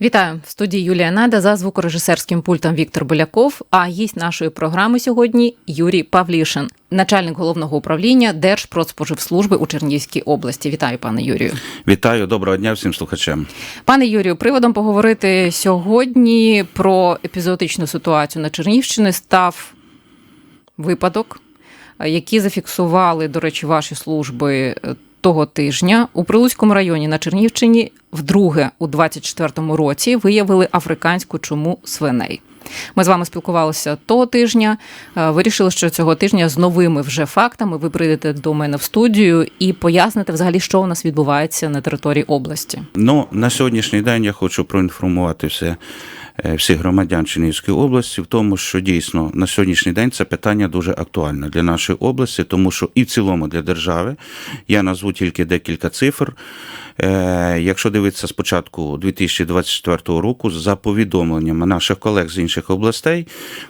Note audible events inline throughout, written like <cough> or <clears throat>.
Вітаю в студії Юлія Нада за звукорежисерським пультом Віктор Боляков. А гість нашої програми сьогодні Юрій Павлішин, начальник головного управління Держпродспоживслужби у Чернігівській області. Вітаю, пане Юрію. Вітаю, доброго дня всім слухачам. Пане Юрію, приводом поговорити сьогодні про епізодичну ситуацію на Чернігівщині став випадок, який зафіксували, до речі, ваші служби того тижня у Прилуцькому районі на Чернігівщині вдруге у 24-му році виявили африканську чуму свиней. Ми з вами спілкувалися того тижня. Вирішили, що цього тижня з новими вже фактами ви прийдете до мене в студію і поясните взагалі, що у нас відбувається на території області. Ну на сьогоднішній день я хочу проінформувати все. Всіх громадян Чернігівської області в тому, що дійсно на сьогоднішній день це питання дуже актуальне для нашої області, тому що і в цілому для держави я назву тільки декілька цифр. Якщо дивитися спочатку 2024 року, за повідомленнями наших колег з інших областей,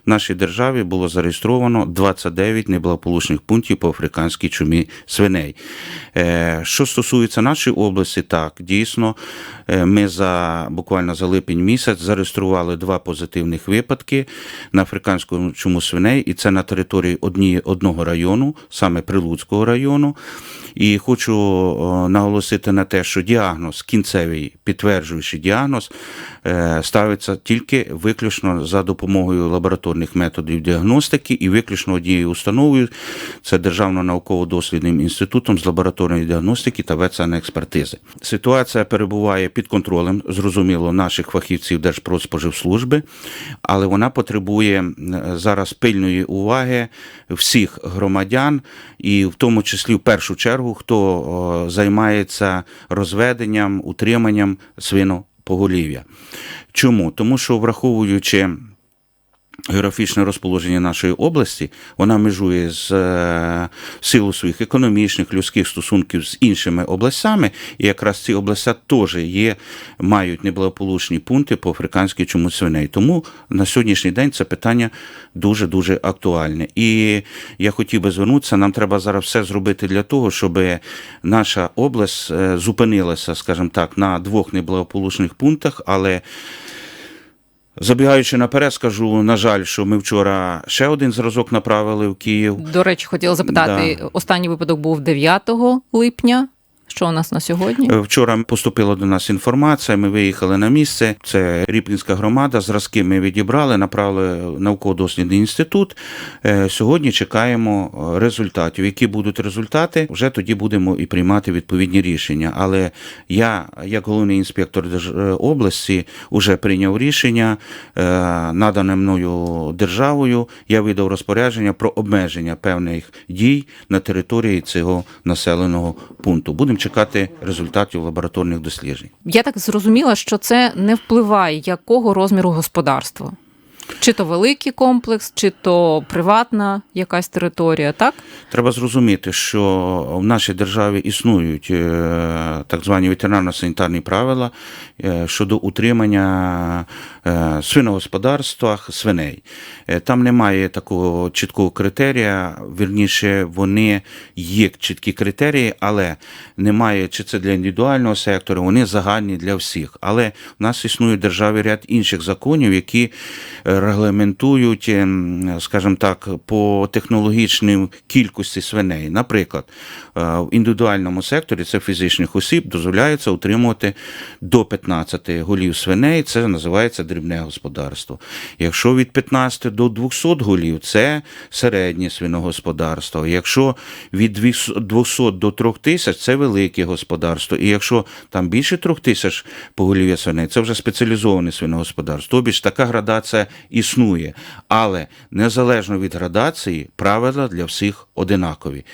в нашій державі було зареєстровано 29 неблагополучних пунктів по африканській чумі свиней. Що стосується нашої області, так дійсно ми за буквально за липень місяць зареєстрували два позитивних випадки на африканську чуму свиней, і це на території одні, одного району, саме Прилуцького району. І хочу наголосити на те, що діагноз, кінцевий підтверджуючий діагноз, ставиться тільки виключно за допомогою лабораторних методів діагностики і виключно однією установою, це Державно науково-дослідним інститутом з лабораторної діагностики та ветсанекспертизи. Ситуація перебуває під контролем, зрозуміло, наших фахівців Держпродспоживслужби, але вона потребує зараз пильної уваги всіх громадян, і в тому числі в першу чергу, хто займається розведенням, утриманням свинопоголів'я. Чому? Тому що враховуючи географічне розположення нашої області, вона межує з в силу своїх економічних, людських стосунків з іншими областями, і якраз ці області теж є, мають неблагополучні пункти по африканській чому свиней. Тому на сьогоднішній день це питання дуже-дуже актуальне. І я хотів би звернутися, нам треба зараз все зробити для того, щоб наша область зупинилася, скажімо так, на двох неблагополучних пунктах, але Забігаючи наперед, скажу, на жаль, що ми вчора ще один зразок направили в Київ. До речі, хотіла запитати, да. останній випадок був 9 липня. Що у нас на сьогодні? Вчора поступила до нас інформація. Ми виїхали на місце. Це Ріпінська громада. Зразки ми відібрали, направили науково-дослідний інститут. Сьогодні чекаємо результатів. Які будуть результати, вже тоді будемо і приймати відповідні рішення. Але я, як головний інспектор області, вже прийняв рішення, надане мною державою. Я видав розпорядження про обмеження певних дій на території цього населеного пункту. Будемо чекати результатів лабораторних досліджень. Я так зрозуміла, що це не впливає якого розміру господарства. Чи то великий комплекс, чи то приватна якась територія, так? Треба зрозуміти, що в нашій державі існують так звані ветеринарно-санітарні правила щодо утримання свиногосподарства свиней. Там немає такого чіткого критерія, вірніше, вони є чіткі критерії, але немає, чи це для індивідуального сектору, вони загальні для всіх. Але в нас існує в державі ряд інших законів, які регламентують, скажімо так, по технологічній кількості свиней. Наприклад, в індивідуальному секторі це фізичних осіб дозволяється утримувати до 15 голів свиней, це називається дрібне господарство. Якщо від 15 до 200 голів, це середнє свиногосподарство. Якщо від 200 до 3000 це велике господарство. І якщо там більше 3000 поголів'я свиней, це вже спеціалізоване свиногосподарство. Тобі ж така градація існує, але незалежно від градації, правила для всіх одинакові.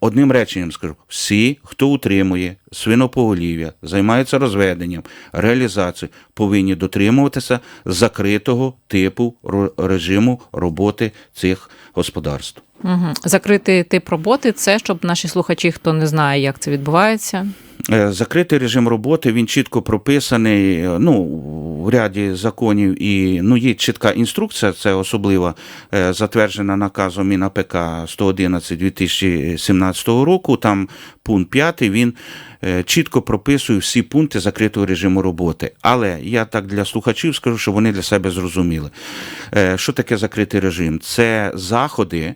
Одним реченням скажу: всі, хто утримує свинопоголів'я, займаються розведенням, реалізацією, повинні дотримуватися закритого типу режиму роботи цих господарств. Угу. Закритий тип роботи це щоб наші слухачі, хто не знає, як це відбувається. Закритий режим роботи він чітко прописаний. Ну в ряді законів і ну, є чітка інструкція, це особливо е, затверджена наказом МінАПК 111 2017 року. Там пункт 5, він е, чітко прописує всі пункти закритого режиму роботи. Але я так для слухачів скажу, що вони для себе зрозуміли. Е, Що таке закритий режим? Це заходи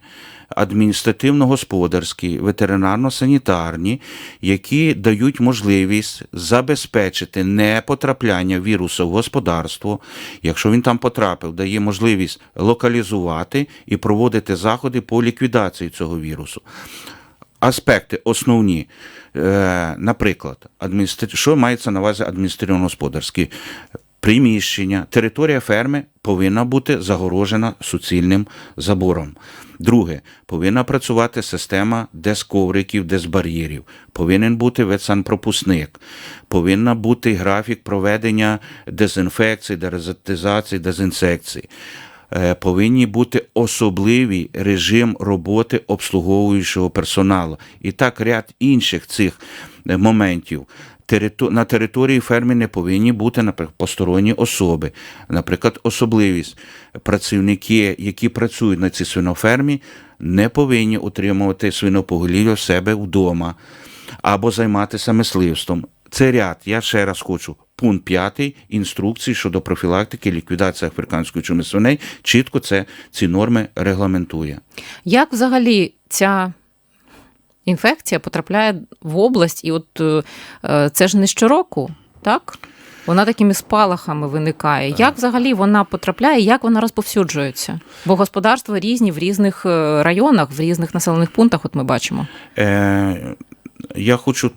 адміністративно-господарські, ветеринарно-санітарні, які дають можливість забезпечити непотрапляння вірусу в господарство. Якщо він там потрапив, дає можливість локалізувати і проводити заходи по ліквідації цього вірусу. Аспекти основні, Е, наприклад, що мається на увазі адміністративно-господарські приміщення, територія ферми повинна бути загорожена суцільним забором. Друге, повинна працювати система дезковриків, дезбар'єрів, повинен бути ветсанпропускник, повинна бути графік проведення дезінфекції, дерезатизації, дезінсекції. Е, Повинні бути особливий режим роботи обслуговуючого персоналу. І так ряд інших цих е, моментів. На території ферми не повинні бути, наприклад, посторонні особи. Наприклад, особливість працівники, які працюють на цій свинофермі, не повинні утримувати свинопоголів'я в себе вдома або займатися мисливством. Це ряд, я ще раз хочу. Пункт 5 інструкції щодо профілактики ліквідації африканської чуми свиней чітко це ці норми регламентує. Як взагалі ця інфекція потрапляє в область, і от е, е, це ж не щороку, так? Вона такими спалахами виникає. Як взагалі вона потрапляє, як вона розповсюджується? Бо господарства різні в різних е, районах, в різних населених пунктах, от ми бачимо. Е, я хочу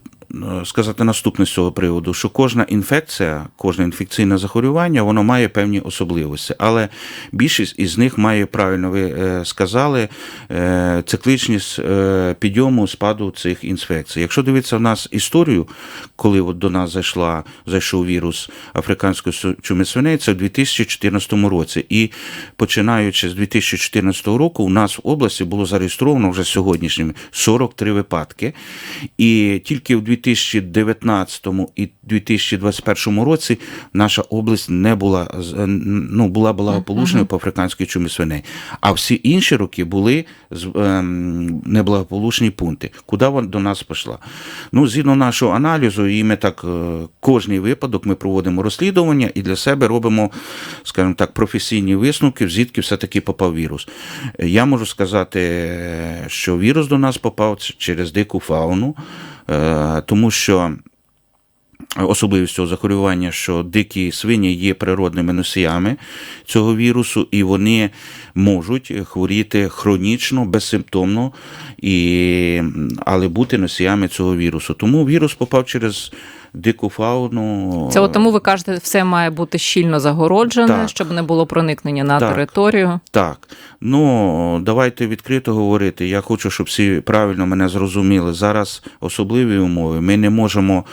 сказати наступне з цього приводу, що кожна інфекція, кожне інфекційне захворювання, воно має певні особливості, але більшість із них має, правильно ви е, сказали, е, цикличність е, підйому спаду цих інфекцій. Якщо дивитися в нас історію, коли от до нас зайшла, зайшов вірус африканської чуми свиней, це в 2014 році. І починаючи з 2014 року, у нас в області було зареєстровано вже сьогоднішніми 43 випадки. І тільки в 2019 і 2021 році наша область не була е, ну, була благополучною по африканській чумі свиней. А всі інші роки були ем, неблагополучні пункти. Куди вона до нас пішла? Ну, згідно нашого аналізу, і ми так е, кожний випадок ми проводимо розслідування і для себе робимо, скажімо так, професійні висновки, звідки все-таки попав вірус. Я можу сказати, е, що вірус до нас попав через дику фауну, тому що. Особливість цього захворювання, що дикі свині є природними носіями цього вірусу, і вони можуть хворіти хронічно, безсимптомно, і, але бути носіями цього вірусу. Тому вірус попав через дику фауну. Це от тому ви кажете, все має бути щільно загороджене, Так. щоб не було проникнення на Так. територію. Так, ну давайте відкрито говорити. Я хочу, щоб всі правильно мене зрозуміли. Зараз особливі умови. Ми не можемо,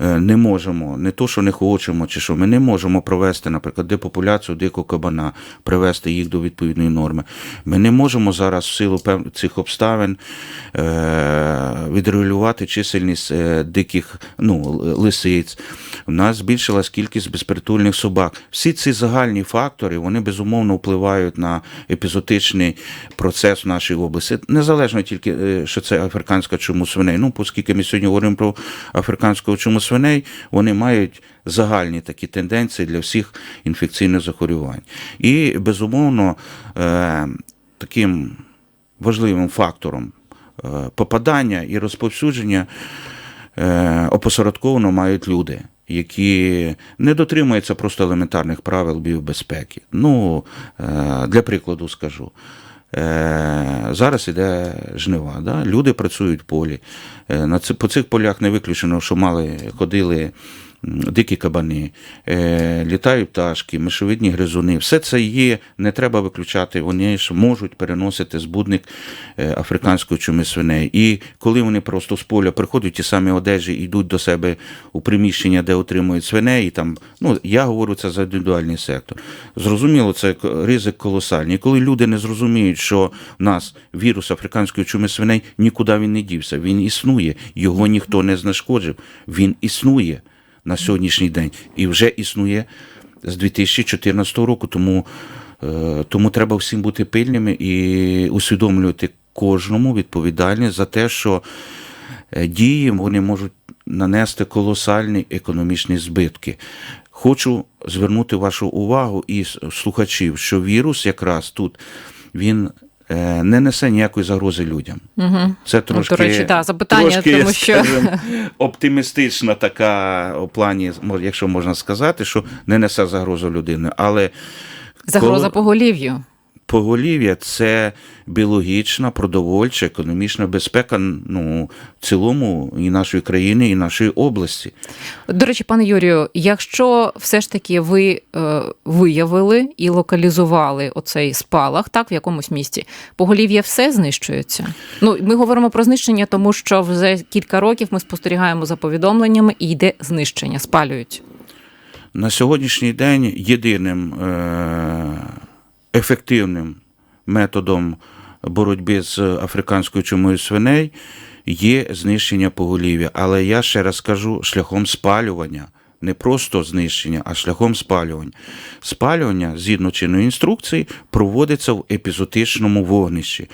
е, не можемо, не то, що не хочемо, чи що ми не можемо провести, наприклад, депопуляцію дикого кабана, привести їх до відповідної норми. Ми не можемо зараз в силу цих обставин е, відрегулювати чисельність е, диких ну, лисиць. У нас збільшилась кількість безпритульних собак. Всі ці загальні фактори вони безумовно впливають на епізотичний процес в нашій області. Незалежно тільки, е, що це африканська чуму свиней. Ну, оскільки ми сьогодні говоримо про африканську чуму свиней, вони мають загальні такі тенденції для всіх інфекційних захворювань. І безумовно е, таким важливим фактором е, попадання і розповсюдження опосередковано мають люди, які не дотримуються просто елементарних правил біобезпеки. Ну, е, для прикладу скажу. Е, Зараз іде жнива. Да? Люди працюють в полі. Е, по цих полях не виключено, що мали ходили дикі кабани, е, літають пташки, мишовидні гризуни. Все це є, не треба виключати. Вони ж можуть переносити збудник е, африканської чуми свиней. І коли вони просто з поля приходять, ті самі одежі йдуть до себе у приміщення, де отримують свиней, і там, ну я говорю це за індивідуальний сектор. Зрозуміло, це ризик колосальний. І коли люди не зрозуміють, що в нас вірус африканської чуми свиней нікуди він не дівся, він існує, його ніхто не знешкоджив, він існує на сьогоднішній день і вже існує з 2014 року. Тому, е, тому треба всім бути пильними і усвідомлювати кожному відповідальність за те, що е, дії вони можуть нанести колосальні економічні збитки. Хочу звернути вашу увагу і слухачів, що вірус якраз тут він не несе ніякої загрози людям. Угу. Це трошки, до речі, да, запитання, трошки, тому що- скажем, оптимістична така у плані, якщо можна сказати, що не несе загрозу людини. Але Загроза коли- поголів'ю. Поголів'я це біологічна, продовольча, економічна безпека ну, в цілому і нашої країни, і нашої області. До речі, пане Юрію, якщо все ж таки ви е, виявили і локалізували оцей спалах, так в якомусь місті, поголів'я все знищується. Ну ми говоримо про знищення, тому що вже кілька років ми спостерігаємо за повідомленнями і йде знищення, спалюють. На сьогоднішній день єдиним е- ефективним методом боротьби з африканською чумою свиней є знищення поголів'я. Але я ще раз кажу, шляхом спалювання. Не просто знищення, а шляхом спалювання. Спалювання, згідно чинної інструкції, проводиться в епізотичному вогнищі.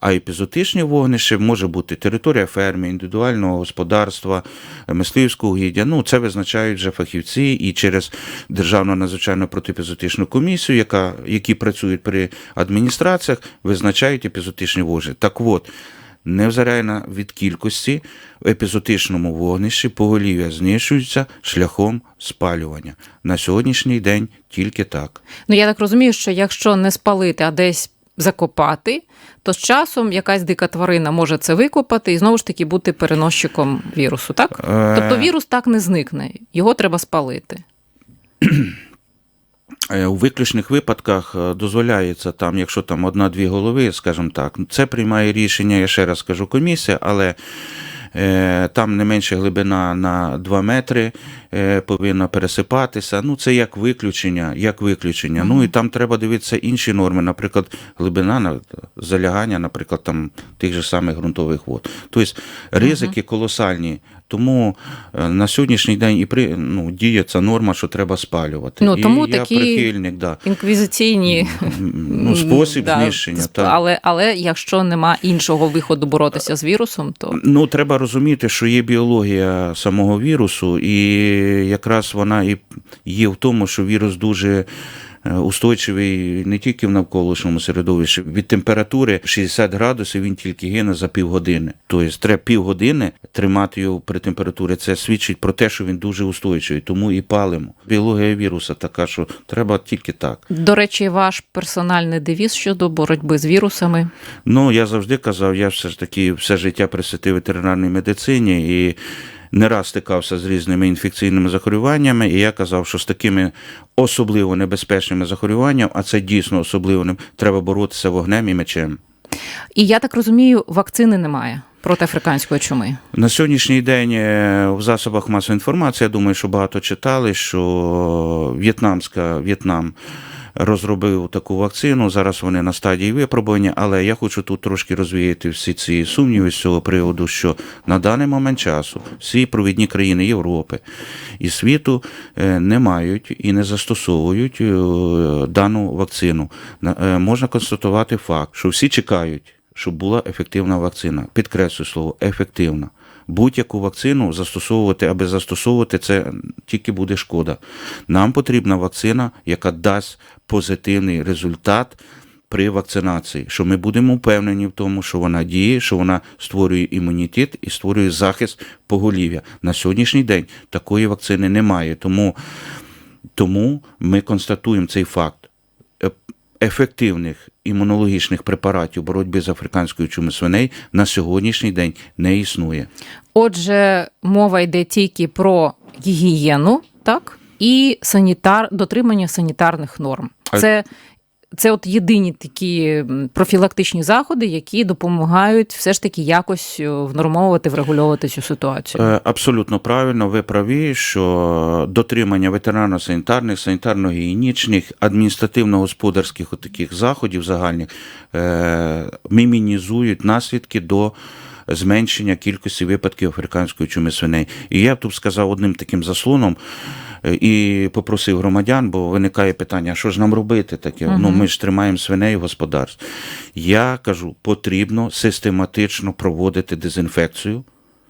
А епізотичне вогнище може бути територія ферми, індивідуального господарства, мисливського угіддя. Ну, це визначають вже фахівці і через Державну надзвичайну протиепізотичну комісію, яка, які працюють при адміністраціях, визначають епізотичні вогнища. Так от, невзирає від кількості в епізотичному вогнищі поголів'я знищується шляхом спалювання. На сьогоднішній день тільки так. Ну я так розумію, що якщо не спалити, а десь закопати, то з часом якась дика тварина може це викопати і знову ж таки бути переносчиком вірусу, так? Е, Тобто вірус так не зникне, його треба спалити. <clears throat> Е, У виключних випадках е, дозволяється там, якщо там одна-дві голови, скажімо так, це приймає рішення, я ще раз скажу, комісія, але е, там не менше глибина на 2 метри повинна пересипатися. Ну, це як виключення, як виключення. Ну і там треба дивитися інші норми, наприклад, глибина на залягання, наприклад, там тих же самих ґрунтових вод. Тобто ризики колосальні. Тому е, на сьогоднішній день і при ну, діє ця норма, що треба спалювати. Ну, тому і я такі- прихильник, да. Інквізиційні ну, спосіб да, знищення. сп- Так. Але, але якщо нема іншого виходу боротися з вірусом, то Ну, треба розуміти, що є біологія самого вірусу, і якраз вона і є в тому, що вірус дуже устойчивий не тільки в навколишньому середовищі. Від температури 60 градусів він тільки гине за півгодини. Тобто треба півгодини тримати його при температурі. Це свідчить про те, що він дуже устойчивий, тому і палимо. Біологія віруса така, що треба тільки так. до речі, ваш персональний девіз щодо боротьби з вірусами. Ну, я завжди казав, я все ж таки все життя присвятив ветеринарній медицині і не раз стикався з різними інфекційними захворюваннями, і я казав, що з такими особливо небезпечними захворюваннями, а це дійсно особливо, треба боротися вогнем і мечем. І я так розумію, вакцини немає проти африканської чуми. На сьогоднішній день е, в засобах масової інформації, я думаю, що багато читали, що в'єтнамська В'єтнам розробив таку вакцину. Зараз вони на стадії випробування, але я хочу тут трошки розвіяти всі ці сумніви з цього приводу, що на даний момент часу всі провідні країни Європи і світу е, не мають і не застосовують е, дану вакцину. Е, Можна констатувати факт, що всі чекають щоб була ефективна вакцина. Підкреслюю слово ефективна. Будь-яку вакцину застосовувати, аби застосовувати це тільки буде шкода. Нам потрібна вакцина, яка дасть позитивний результат при вакцинації, що ми будемо впевнені в тому, що вона діє, що вона створює імунітет і створює захист поголів'я. На сьогоднішній день такої вакцини немає. Тому, тому ми констатуємо цей факт. Ефективних імунологічних препаратів боротьби з африканською чумою свиней на сьогоднішній день не існує. Отже, мова йде тільки про гігієну, так, і санітар, дотримання санітарних норм. Це, це от єдині такі профілактичні заходи, які допомагають все ж таки якось е, внормовувати, врегульовувати цю ситуацію. Е, Абсолютно правильно, ви праві, що дотримання ветеринарно-санітарних, санітарно-гігієнічних, адміністративно-господарських таких заходів загальних е, мінімізують наслідки до зменшення кількості випадків африканської чуми свиней. І я б тут сказав одним таким заслоном е, і попросив громадян, бо виникає питання, що ж нам робити таке? Ну ми ж тримаємо свиней в господарстві. Я кажу, потрібно систематично проводити дезінфекцію.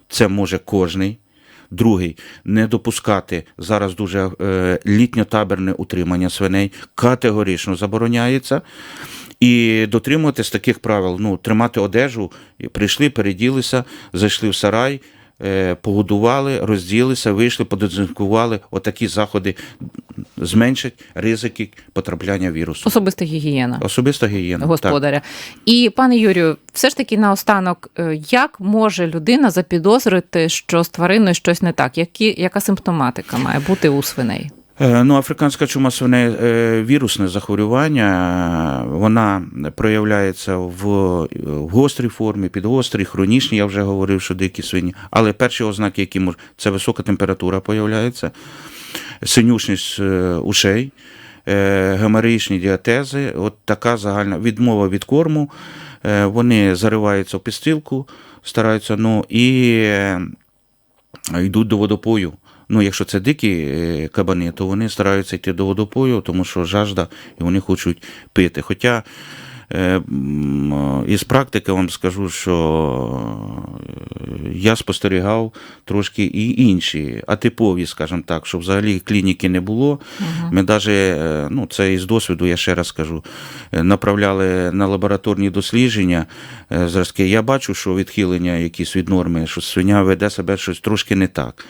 Це може кожний. Другий не допускати зараз дуже е, літньотабірне утримання свиней категорично забороняється. І дотримуватись таких правил, ну, тримати одежу, прийшли, переділися, зайшли в сарай, е, погодували, розділися, вийшли, подезінфікували. Отакі заходи зменшать ризики потрапляння вірусу. Особиста гігієна. Особиста гігієна. Так. господаря. І пане Юрію, все ж таки наостанок, е, як може людина запідозрити, що з твариною щось не так? Які, яка симптоматика має бути у свиней? Е, Ну, африканська чума свиней е, вірусне захворювання. е, Вона проявляється в, в гострій формі, підгострій, хронічній, я вже говорив, що дикі свині. Але перші ознаки, які можуть, це висока температура появляється, синюшність е, ушей, е, діатези, от така загальна відмова від корму. Е, Вони зариваються в підстилку, стараються, ну і е, йдуть до водопою. Ну, якщо це дикі е, кабани, то вони стараються йти до водопою, тому що жажда і вони хочуть пити. Хоча е, із практики вам скажу, що е, я спостерігав трошки і інші, атипові, скажімо так, що взагалі клініки не було. Ми навіть, ну це із досвіду, я ще раз скажу, е, направляли на лабораторні дослідження е, зразки. Я бачу, що відхилення якісь від норми, що свиня веде себе щось трошки не так.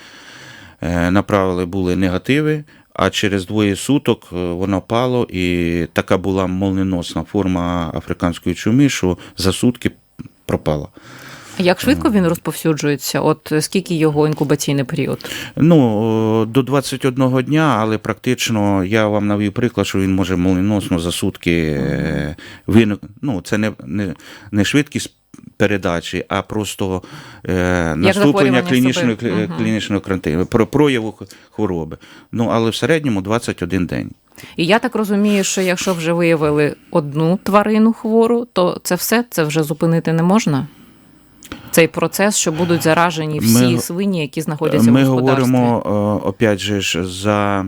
Е, Направили були негативи, а через двоє суток е, воно пало, і така була молненосна форма африканської чуми, що за сутки пропала. Як швидко він розповсюджується? От скільки його інкубаційний період? Ну, до 21 дня, але практично я вам навів приклад, що він може молніносно за сутки е, вин... ну, це не, не, не швидкість передачі, а просто е, наступлення клінічної, Мгм. клінічної карантини, про прояву хвороби. Ну, але в середньому 21 день. І я так розумію, що якщо вже виявили одну тварину хвору, то це все це вже зупинити не можна. Цей процес, що будуть заражені всі Ми- свині, які знаходяться Ми в господарстві. говоримо, е, опять же, за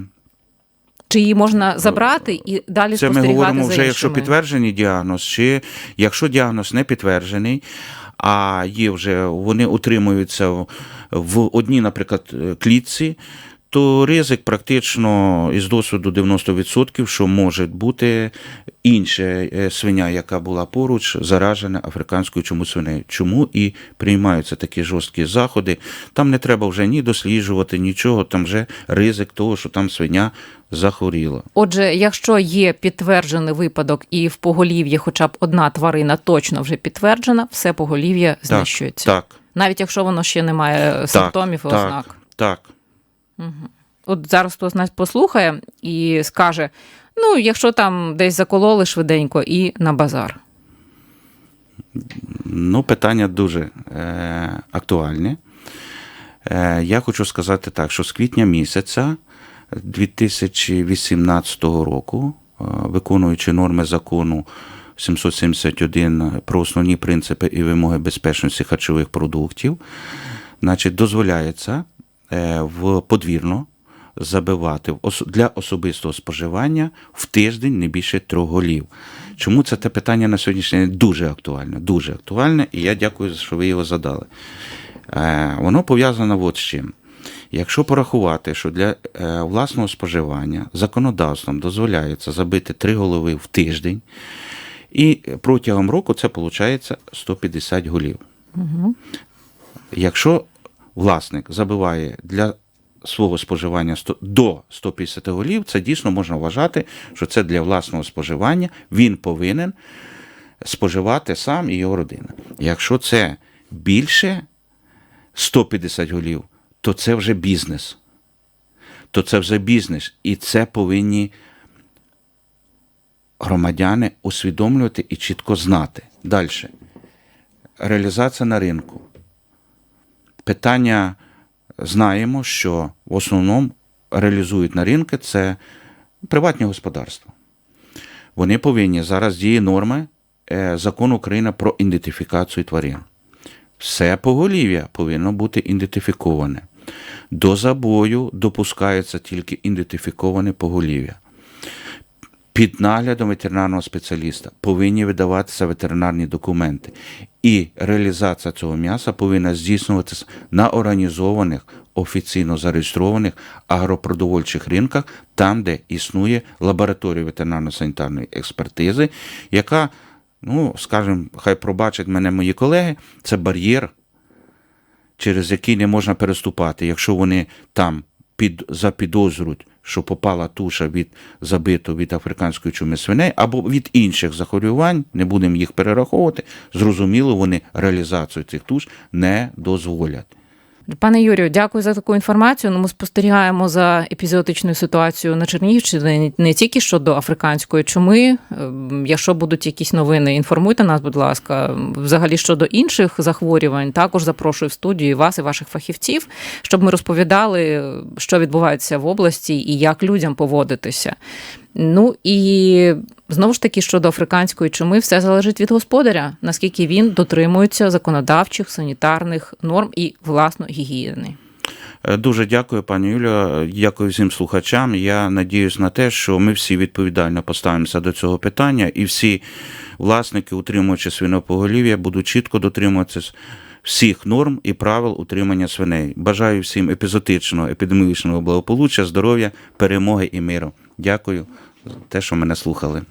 Чи її можна забрати і далі Це ми спостерігати говоримо за вже, якщо підтверджений діагноз, чи якщо діагноз не підтверджений, а є вже вони утримуються в- одній, наприклад, клітці, то ризик практично із досвіду 90%, що може бути інша е, свиня, яка була поруч, заражена африканською чому свинею. Чому і приймаються такі жорсткі заходи. Там не треба вже ні досліджувати, нічого, там вже ризик того, що там свиня захворіла. Отже, якщо є підтверджений випадок і в поголів'ї хоча б одна тварина точно вже підтверджена, все поголів'я знищується. Так, Навіть якщо воно ще не має симптомів і так, ознак. так. От зараз хтось нас послухає і скаже: ну, якщо там десь закололи швиденько і на базар. Ну, питання дуже е, актуальне. Е, я хочу сказати так, що з квітня місяця 2018 року, е, виконуючи норми закону 771 про основні принципи і вимоги безпечності харчових продуктів, значить, дозволяється в подвірно забивати для особистого споживання в тиждень не більше трьох голів. Чому це те питання на сьогоднішній день дуже актуальне, дуже актуальне, і я дякую, що ви його задали. Е, Воно пов'язано от з чим. Якщо порахувати, що для е, власного споживання законодавством дозволяється забити три голови в тиждень, і протягом року це виходить 150 голів. Якщо власник забиває для свого споживання 100 до 150 голів, це дійсно можна вважати, що це для власного споживання він повинен споживати сам і його родина. Якщо це більше 150 голів, то це вже бізнес. То це вже бізнес. І це повинні громадяни усвідомлювати і чітко знати. Далі. Реалізація на ринку. Питання знаємо, що в основному реалізують на ринку це приватні господарства. Вони повинні зараз діє норми е, закону України про ідентифікацію тварин. все поголів'я повинно бути ідентифіковане. До забою допускається тільки ідентифіковане поголів'я. Під наглядом ветеринарного спеціаліста повинні видаватися ветеринарні документи. І реалізація цього м'яса повинна здійснюватися на організованих, офіційно зареєстрованих агропродовольчих ринках, там, де існує лабораторія ветеринарно-санітарної експертизи, яка, ну, скажімо, хай пробачать мене мої колеги, це бар'єр через який не можна переступати, якщо вони там під, запідозрюють, що попала туша від забиту від африканської чуми свиней або від інших захворювань, не будемо їх перераховувати. Зрозуміло, вони реалізацію цих туш не дозволять. Пане Юрію, дякую за таку інформацію. Ну, ми спостерігаємо за епізоотичною ситуацією на Чернігівщині не тільки щодо африканської чуми. Ем, Якщо будуть якісь новини, інформуйте нас, будь ласка. Взагалі щодо інших захворювань, також запрошую в студію вас і ваших фахівців, щоб ми розповідали, що відбувається в області і як людям поводитися. Ну і знову ж таки щодо африканської чуми, все залежить від господаря, наскільки він дотримується законодавчих санітарних норм і власно гігієни. Е, Дуже дякую, пані Юлія. Дякую всім слухачам. Я надіюсь на те, що ми всі відповідально поставимося до цього питання, і всі власники, утримуючи свинопоголів'я, будуть чітко дотримуватися всіх норм і правил утримання свиней. Бажаю всім епізотичного, епідеміологічного благополуччя, здоров'я, перемоги і миру. Дякую за те, що мене слухали.